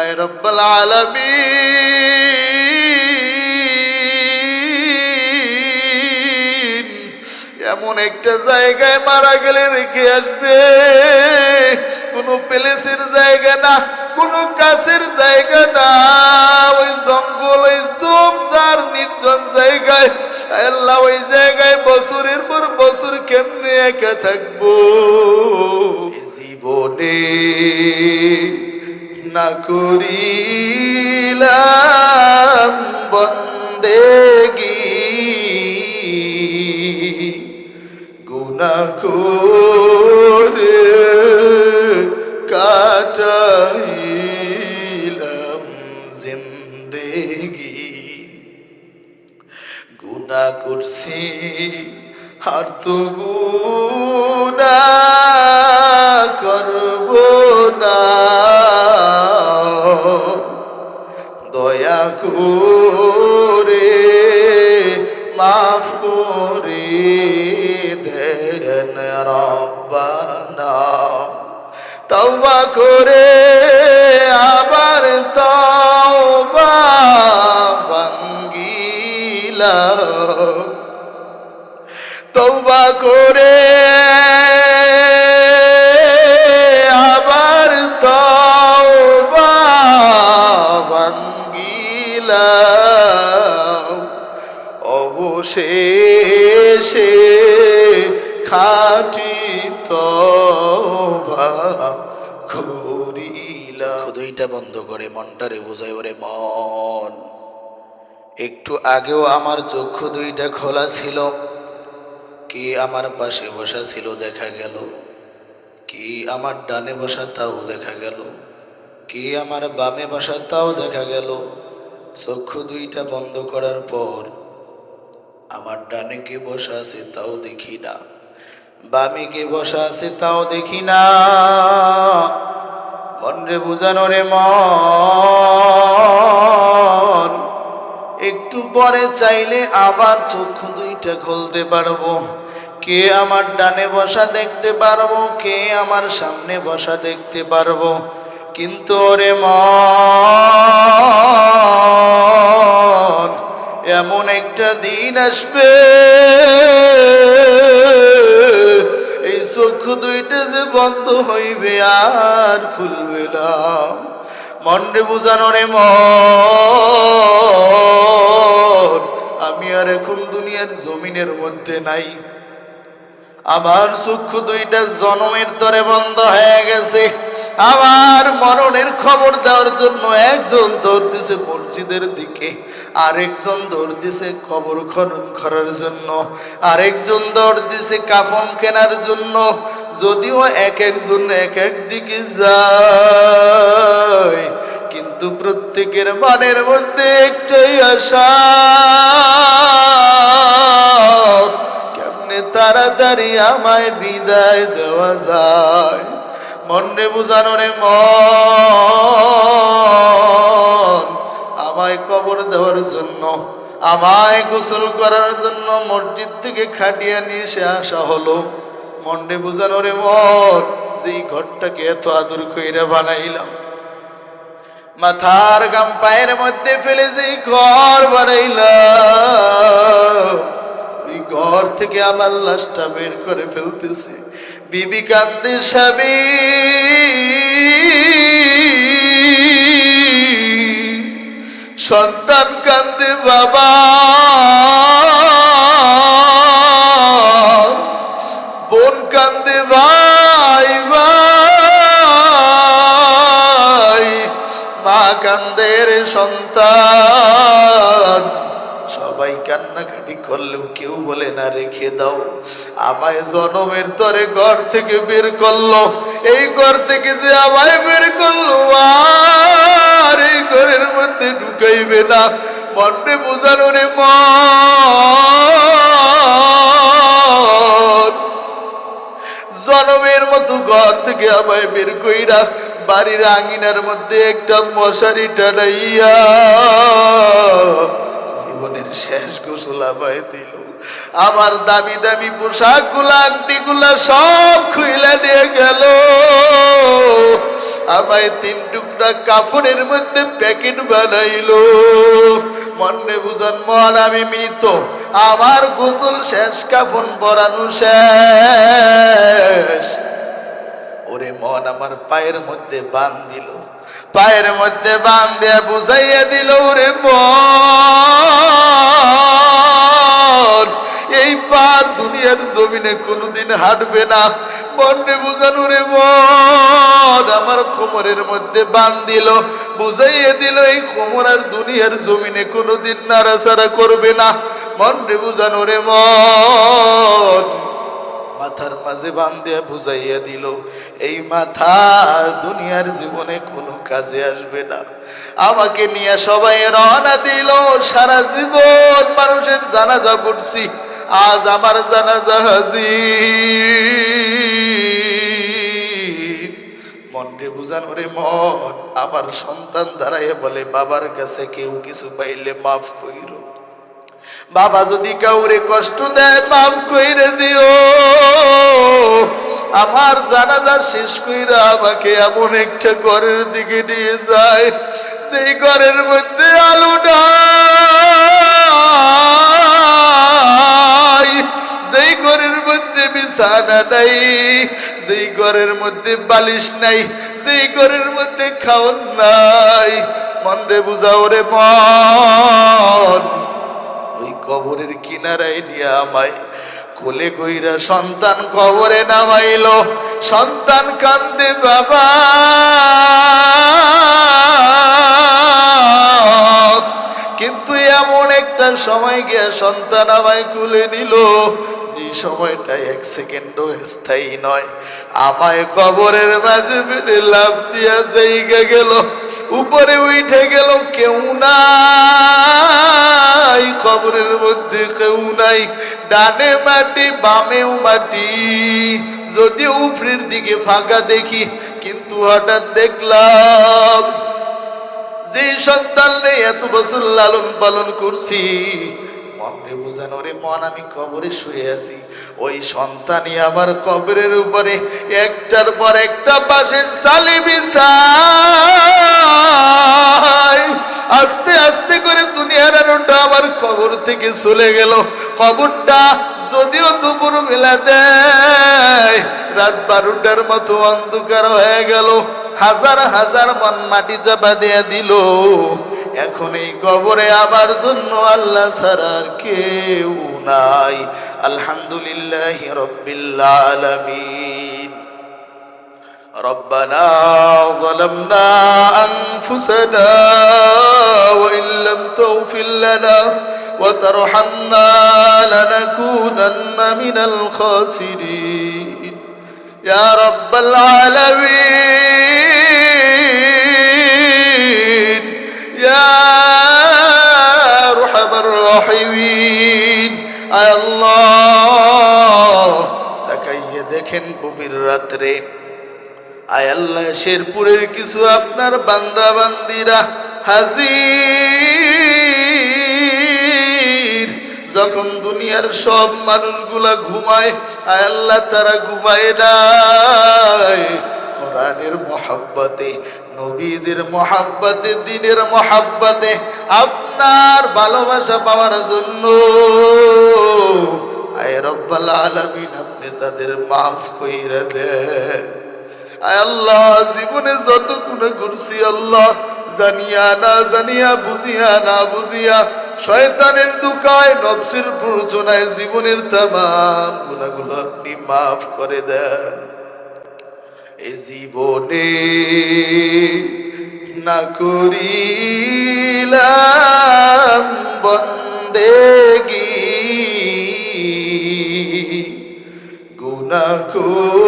আয় রব্বাল আলামিন। এমন একটা জায়গায় মারা গেলে রেখে আসবে। কোনো প্লেসের জায়গা না, কোনো কাছের জায়গা না। ওই জঙ্গল, ওই সবজার নির্জন জায়গায়। আল্লাহ, ওই জায়গায় বছরের পর বছর কেমনে একা থাকব? জীবনে না করিলাম বন্দেগী গুনা করে কাটাইলাম জিন্দেগি গুনা করছি আর তো মাফ করে দেন রব্বানা। তওবা করে আবার তওবা ভাঙ্গিলা তওবা করে আবার তওবা ভাঙ্গিলাম। অবশেষে খাটি করিলা দুইটা বন্ধ করে মনটারে বোঝাই, ওরে মন। একটু আগেও আমার চক্ষু দুইটা খোলা ছিল। কি আমার পাশে বসা ছিল দেখা গেল। কি আমার ডানে বসা তাও দেখা গেল। কি আমার বামে বসা তাও দেখা গেল। চক্ষু দুইটা বন্ধ করার পর আমার ডানে কে বসা আছে তাও দেখি না, বামে কে বসা আছে তাও দেখি না। মনরে বুঝানো রে মন, একটু পরে চাইলে আবার চক্ষু দুইটা খুলতে পারব। কে আমার ডানে বসা দেখতে পারব, কে আমার সামনে বসা দেখতে পারব। কিন্তু ওরে মন এমন একটা দিন আসবে। এই চক্ষু দুইটা যে বন্ধ হইবে আর খুলবে না। মন্ডে বুঝানো রে মন, আমি আর এখন দুনিয়ার জমিনের মধ্যে নাই। আমার চক্ষু দুইটা জনমের তরে বন্ধ হয়ে গেছে। আমার মরণের খবর দেওয়ার জন্য একজন দৌড় দিছে মসজিদের দিকে, আরেকজন দৌড় দিছে কবর খনন করার জন্য, আরেকজন দৌড় দিছে কাফন কেনার জন্য। যদিও এক একজন এক এক দিকে যায়, কিন্তু প্রত্যেকের মনের মধ্যে একটাই আশা, কেমনে তাড়াতাড়ি আমায় বিদায় দেওয়া যায়। মনে বুঝানো রে মন। আমায় কবর দেওয়ার জন্য, আমায় গোসল করার জন্য মসজিদ থেকে খাটিয়ে নিয়ে এসে আসা হলো। মন্ডে বুঝানো রে মন যে ঘরটাকে এত আদর কইরা বানাইলাম। মাথার গাম পায়ের মধ্যে ফেলে যে ঘর বানাইলাম। ঘর থেকে আমার লাশটা বের করে ফেলতেছে। বিবি কান্দে সাবি সন্তান কান্দে বাবা। বোন কান্দে ভাই ভাই। মা কান্দের সন্তান। সবাই কান্নাকাটি করলেও কেউ বলে, না রেখে দাও। আমায় জনমের তরে ঘর থেকে বের করল। এই ঘর থেকে যে আমায় বের করল, আর এই ঘরের মধ্যে ঢুকাইবে না। মন্ডে বোঝানো রে মন। জনমের মতো ঘর থেকে আমায় বের কইরা বাড়ির আঙিনার মধ্যে একটা মশারি টানাইয়া জীবনের শেষ গোসল আমায় দিল। আমার দামি দামি পোশাকগুলা আংটি গুলা সব খুইলা নিয়ে গেল। আমায় তিন টুকরা কাপড়ের মধ্যে প্যাকেট বানাইলো। মনে বুঝান, মন আমি মৃত। আমার গোসল শেষ, কাফন পরানো শেষ। ওরে মন আমার পায়ের মধ্যে বান দিল। পায়ের মধ্যে বান দিয়ে বুঝাইয়া দিল মন, এই পার দুনিয়ার জমিনে কোনোদিন হাঁটবে না। মনে বুঝানো রে মন, আমার কোমরের মধ্যে বান দিল, বুঝাইয়া দিল, এই কোমর আর দুনিয়ার জমিনে কোনোদিন নাড়াচাড়া করবে না। মনে বুঝানো রে মন মাথার মাঝে বান্ধে বুঝাইয়া দিল, এই মাথা দুনিয়ার জীবনে কোনো কাজে আসবে না। আমাকে নিয়ে সবাই রওনা দিল, সারা জীবন মানুষের জানাজা পড়ছি, আজ আমার জানাজা হাজির। মনরে বুঝানো রে মন, আমার সন্তান দাঁড়াইয়া বলে, বাবার কাছে কেউ কিছু পাইলে মাফ কইরো। বাবা যদি কাউরে কষ্ট দেয়, মাফ কইরে দিও। আমার জানাজা শেষ কইরা আমাকে এমন একটা ঘরের দিকে নিয়ে যায় সেই ঘরের মধ্যে আলো নাই। যেই ঘরের মধ্যে বিছানা নাই, যেই ঘরের মধ্যে বালিশ নাই, যেই ঘরের মধ্যে খাওয়ান নাই। মনরে বুঝাও রে মন। কবরের কিনারায় নিয়ে আমায় কোলে কইরা সন্তান কবরে নামাইল। সন্তান কান্দে, বাবা! কিন্তু এমন একটা সময় গিয়া সন্তান আমায় কুলে নিল। যে সময়টা এক সেকেন্ডও স্থায়ী নয়। আমায় কবরের মাঝে ফেলে লাভ দিয়া জায়গা গেল। উপরে উঠে গেল, কেউ মধ্যে কেউ নাই, ডানে মাটি, বামেও মাটি। যদিও উপরের দিকে ফাঁকা দেখি, কিন্তু হঠাৎ দেখলাম যে সন্তান নেই, এত বছর লালন পালন করছি। মনে বুঝানো রে, মন, আমি কবরে শুয়ে আছি। ওই সন্তানই আমার কবরের উপরে, একটার পর একটা পাশের সালি বিছাই আস্তে আস্তে করে দুনিয়ার আলোটা আমার কবর থেকে চলে গেল। কবরটা যদিও দুপুর বেলা দেয়, রাত বারোটার মতো অন্ধকার হয়ে গেল। হাজার হাজার মন মাটি চাপা দিয়ে দিল। এখন এই কবরে আমার জন্য আল্লাহ ছাড়ার কেউ নাই। আলহামদুলিল্লাহ রব্বিল আলামিন। ربنا ظلمنا أنفسنا وإن لم تغفر لنا وترحمنا لنكونن من الخاسرين يا رب العالمين يا أرحم الراحمين আয় আল্লাহ তাকাইয়ে দেখেন কবির রাত্রে আয় আল্লাহ, শেরপুরের কিছু আপনার বান্দা বান্দিরা হাজির। যখন দুনিয়ার সব মানুষগুলা ঘুমায়, আয় আল্লাহ, তারা ঘুমায় নাই কোরআনের মহাব্বতে, নবীজের মহাব্বতে, দিনের মহাব্বতে আপনার ভালোবাসা পাওয়ার জন্য আয় রব্বাল আলামিন, আপনি তাদের মাফ কইরা দেন। আল্লাহ, জীবনে যত গুণা করছি আল্লাহ, জানিয়া না জানিয়া, বুঝিয়া না বুঝিয়া, শয়তানের দুকায়, নবসের প্ররোচনায় জীবনের তামাম গুণাগুলো আপনি মাফ করে দেন। এ জীবনে না করিলাম বন্দেগী গুনা করে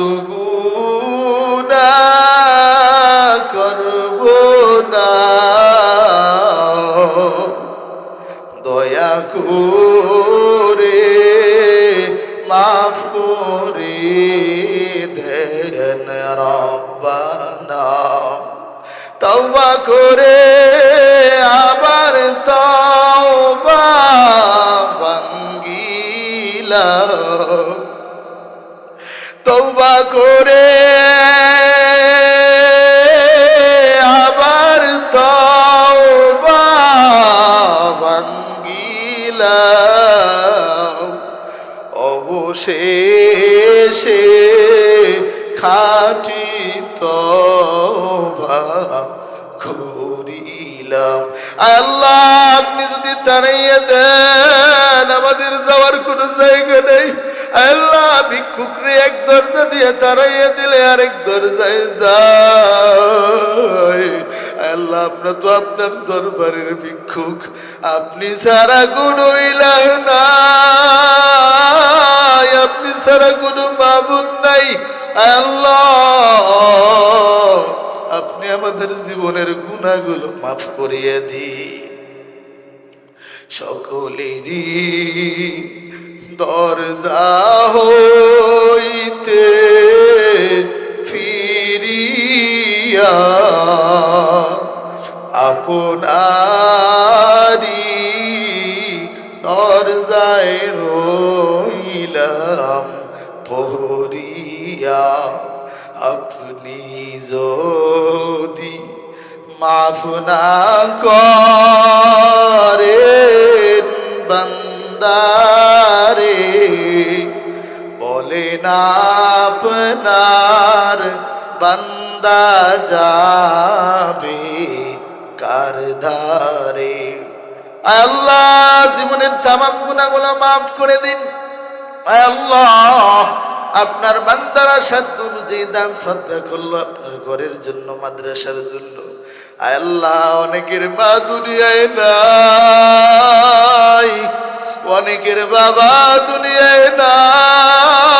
আর তো গুনা করব না। দয়া করে আবার তওবা ভাঙ্গিলাম। তওবা করে আবার তওবা ভাঙ্গিলাম। অবশেষে খাটি তবা করিলাম। আল্লাহ আপনি যদি তাড়াইয়া দেন, আমাদের যাওয়ার কোনো জায়গা নেই আল্লাহ ভিক্ষুকরে এক দরজা দিয়ে তাড়াইয়া দিলে আরেক দরজায় যায়। আল্লাহ আপনার তো আপনার দরবারের ভিক্ষুক। আপনি সারা গুণ ইলাহ নাই। আপনি সারা কোনো মাবুদ নাই। আল্লাহ, আপনি আমাদের জীবনের গুণাগুলো মাফ করিয়ে দিন। সকলেরই দরজা হইতে আপনারি দরজায় রইলাম পহরিয়া আপনি যদি মাফ না করেন বন্দারে বলেন আপনার বান্দা যাবে কার ধারে? আল্লাহ, জীবনের তামাম গুণাগুলো মাফ করে দিন। আল্লাহ, আপনার বান্দারা সাধ্য অনুযায়ী দান শ্রদ্ধা করল আপনার ঘরের জন্য, মাদ্রাসার জন্য। আল্লাহ, অনেকের মা দুনিয়ায় নাই, অনেকের বাবা দুনিয়ায় নাই।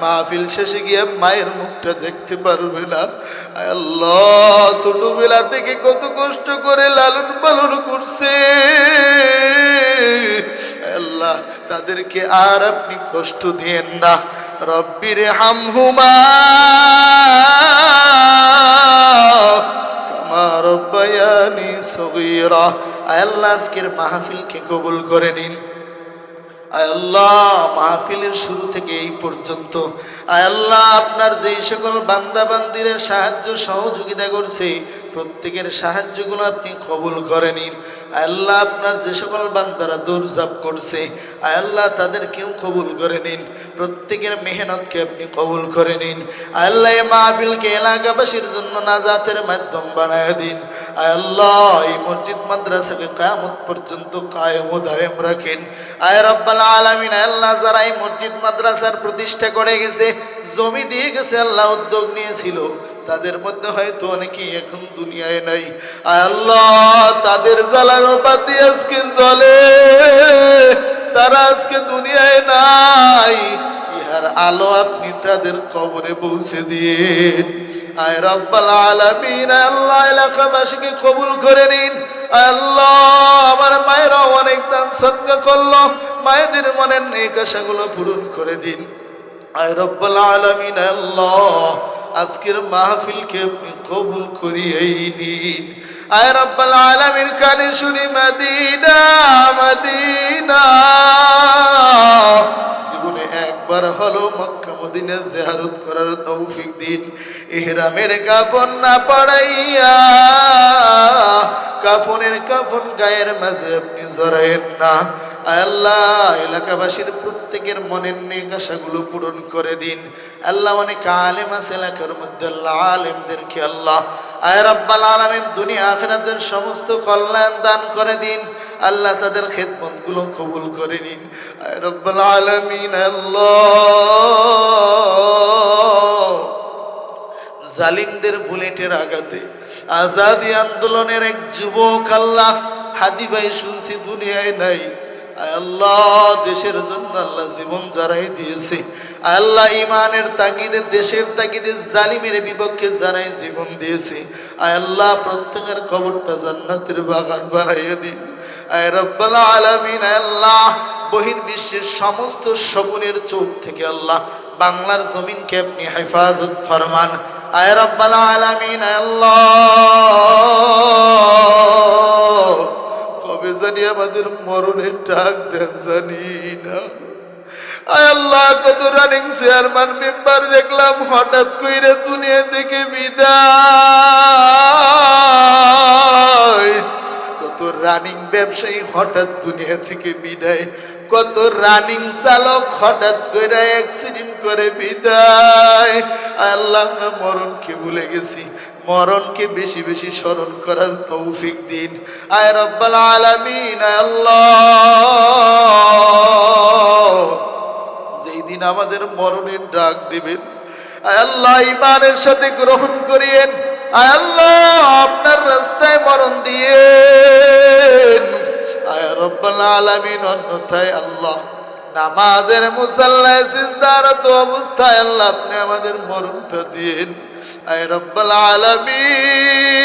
মাহফিল শেষে গিয়ে মায়ের মুখটা দেখতে পারবে না। আল্লাহ, ছোটবেলা থেকে কত কষ্ট করে লালন পালন করছে। আল্লাহ, তাদেরকে আর আপনি কষ্ট দিয়েন না। রব্বির হামহুমা। রব্বায়ানি সগীরা। আল্লাহ, আজকের মাহফিলকে কবুল করে নিন। আল্লাহ, মাহফিলের শুরু থেকে এই পর্যন্ত। আল্লাহ, আপনার যেই সকল বান্দা বান্দিরা সাহায্য সহযোগিতা করছে প্রত্যেকের সাহায্যগুলো আপনি কবুল করে নিন। আল্লাহ আপনার যে সকল বান্দারা দৌড়ঝাপ করছে আল্লাহ তাদেরকেও কবুল করে নিন। প্রত্যেকের মেহনতকে আপনি কবুল করে নিন। আল্লাহ এই মাহফিলকে এলাকাবাসীর জন্য নাজাতের মাধ্যম বানায় দিন। আল্লাহ এই মসজিদ, মাদ্রাসাকে কায়ামত পর্যন্ত কায়েম দায়েম রাখেন। আয় রব্বাল আলামিন আল্লাহ যারা এই মসজিদ, মাদ্রাসার প্রতিষ্ঠা করে গেছে, জমি দিয়ে গেছে, আল্লাহ উদ্যোগ নিয়েছিল। তাদের মধ্যে হয়তো অনেকেই এখন দুনিয়ায় নাই। আল্লাহ, তাদের জ্বালানো পাতি আজকে জ্বলে, তারা আজকে দুনিয়ায় নাই। ইহার আলো আপনি তাদের কবরে পৌঁছে দিন। আয় রব্বাল আলামিন আল্লাহ, এলাকাবাসীকে কবুল করে নিন। আল্লাহ, আমার মায়েরা অনেক দান সৎকা করল। মায়েদের মনের নেক আশাগুলো পূরণ করে দিন। আয় রব্বাল আলামিন আল্লাহ। আজকের মাহফিলকে আপনি কবুল করিয়েই নিন। আয় রব্বাল আলামিন কানে শুনি, মদিনা মদিনা। জীবনে একবার হলো মক্কা মদিনা জিয়ারত করার তৌফিক দিন। ইহরামের কাফন না পড়াইয়া, কাফনের কাফন গায়ের মাঝে আপনি জড়াইয়েন না। আল্লাহ, এলাকাবাসীর প্রত্যেকের মনের নেক আশাগুলো পূরণ করে দিন। আল্লাহ অনেক আলেম আছে এলাকার মধ্যে, আল্লাহ আলেমদেরকে আল্লাহ। আয় রব্বাল আলমিন, দুনিয়া আখেরাতের সমস্ত কল্যাণ দান করে দিন। আল্লাহ তাদের খেদমতগুলো কবুল করে নিন। রব্বাল আলমিন, আল্লাহ। জালিমদের বুলেটের আঘাতে, আজাদি আন্দোলনের এক যুবক আল্লাহ হাদি ভাই শুনছি দুনিয়ায় নাই। আল্লাহ, দেশের জন্য আল্লাহ জীবন যারাই দিয়েছে। আল্লাহ ইমানের তাগিদে, দেশের তাগিদে জালিমের বিপক্ষে যারাই জীবন দিয়েছে। আল্লাহ, প্রত্যেকের খবরটা জান্নাতের বাগান বানাইয়ে দিন। আল্লাহ বহির বিশ্বের সমস্ত শগুনের চোখ থেকে আল্লাহ বাংলার জমিনকে আপনি হেফাজত ফরমান। আয় রব্বাল আলামিন, আল্লাহ। কবে জানি আমাদের মরণের ডাক দেন জানি না। আল্লাহ রানিং চেয়ারম্যান দেখলাম, হঠাৎ কইরে দুনিয়া থেকে বিদায়। রানিং ব্যবসায়ী হঠাৎ দুনিয়া থেকে বিদায়। কত রানিং চালক হঠাৎ করে অ্যাক্সিডেন্ট করে বিদায়। আল্লাহ আমরা মরণকে ভুলে গেছি। মরণকে বেশি বেশি স্মরণ করার তৌফিক দিন। আয় রব্বাল আলামিন আল্লাহ। যেই দিন আমাদের মরণের ডাক দিবেন, আয় আল্লাহ ইমানের সাথে গ্রহণ করিয়েন। আল্লাহ, আপনার রাস্তায় মরণ দিয়েন আয় রব্বাল আলামিন, অন্যথায় আল্লাহ। নামাজের মুসাল্লায় সিজদারত অবস্থায় আল্লাহ আপনি আমাদের মরণটা দিয়েন। আয় রব্বাল আলামিন।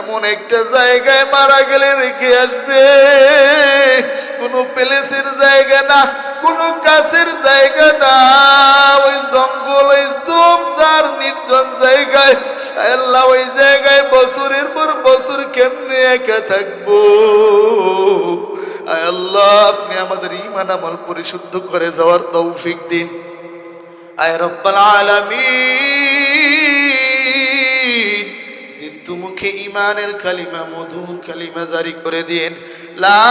এমন একটা জায়গায় মারা গেলে রেখে আসবে। কোনো প্লেসের জায়গা না কোনো কাছের জায়গা না। ওই জঙ্গল ওই নির্জন জায়গায়। আল্লাহ ওই জায়গায় বছরের পর বছর কেমনে একা থাকব? আল্লাহ, আপনি আমাদের ইমান আমল পরিশুদ্ধ করে যাওয়ার তৌফিক দিন। আয় রব্বাল আলামিন। মৃত্যু মুখে ইমানের কালিমা, মধুর কালিমা জারি করে দিন। লা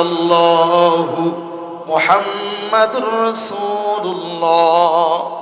الله محمد رسول الله.